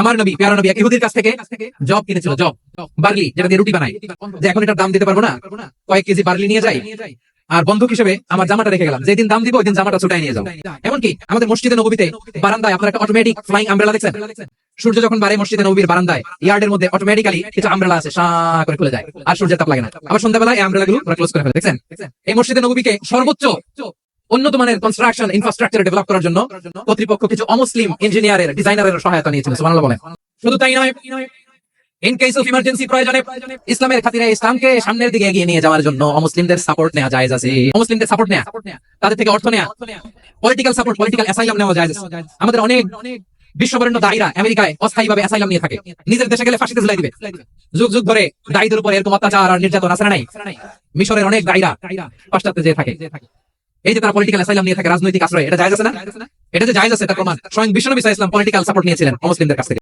আমার নবী পেয়ারা নবী, এক ইহুদির কাছ থেকে জব কিনেছিল, জব, বার্লি, যেটা দিয়ে রুটি বানাই যে এখন এটার দাম দিতে পারব না, কয়েক কেজি বার্লি নিয়ে যাই, আর বন্ধক হিসেবে আমার জামাটা রেখে গেলাম। যেদিন দাম দিব, ওই দিন জামাটা ছুটাই নিয়ে যাও। এমনকি আমাদের মসজিদে নবীতে বারান্দায়, আপনার একটা অটোমেটিক ফ্লাইং আমব্রেলা দেখছেন? সূর্য যখন বারে মসজিদে নবীর বারান্দায়, ইয়ার্ডের মধ্যে অটোমেটিক্যালি কিছু আমব্রেলা আছে সা করে খুলে যায়। আর সূর্যের তাপ লাগে না। আবার সন্ধ্যাবেলা এই আমব্রেলা গুলো ক্লোজ করে ফেলে, দেখছেন? এই মসজিদে নবীকে সর্বোচ্চ উন্নত মানের কনস্ট্রাকশন ইনফ্রাস্ট্রাকচার ডেভেলপ করার জন্য কর্তৃপক্ষ কিছু অমুসলিম ইঞ্জিনিয়ারের ডিজাইনারের সহায়তা নিয়েছিল, সুবহানাল্লাহ বলেন। শুধু তাই নয় ইন কেস অফ ইমার্জেন্সি প্রয়োজনে ইসলামের খাতিরে ইসলামকে সামনের দিকে এগিয়ে নিয়ে যাওয়ার জন্য অমুসলিমদের সাপোর্ট নেওয়া যায় আছে। অমুসলিমদের সাপোর্ট নেওয়া তাদের থেকে অর্থ নেওয়া পলিটিক্যাল সাপোর্ট পলিটিক্যাল অ্যাসাইলাম নেওয়া যায় আমাদের অনেক বিশ্ববরেণ্য দায়ীরা আমেরিকায় অস্থায়ীভাবে অ্যাসাইলাম নিয়ে থাকে। নিজের দেশে গেলে ফাঁসিতে ঝুলাই দিবে। যুগ যুগ ধরে দায়ীদের উপর এরকম অত্যাচার আর নির্যাতন আছে নাই। মিশরের অনেক দায়ীরা পাশ্চাত্যে যে থাকে। এই যে তারা পলিটিক্যাল অ্যাসাইলাম নিয়ে থাকে, রাজনৈতিক আশ্রয়, এটা জায়জ আছে না? এটা যে জায়জ আছে, এটা প্রমাণ। স্বয়ং বিশ্বনবী আলাইহি ওয়াসাল্লাম পলিটিক্যাল সাপোর্ট নিয়েছিলেন মুসলিমদের কাছ থেকে।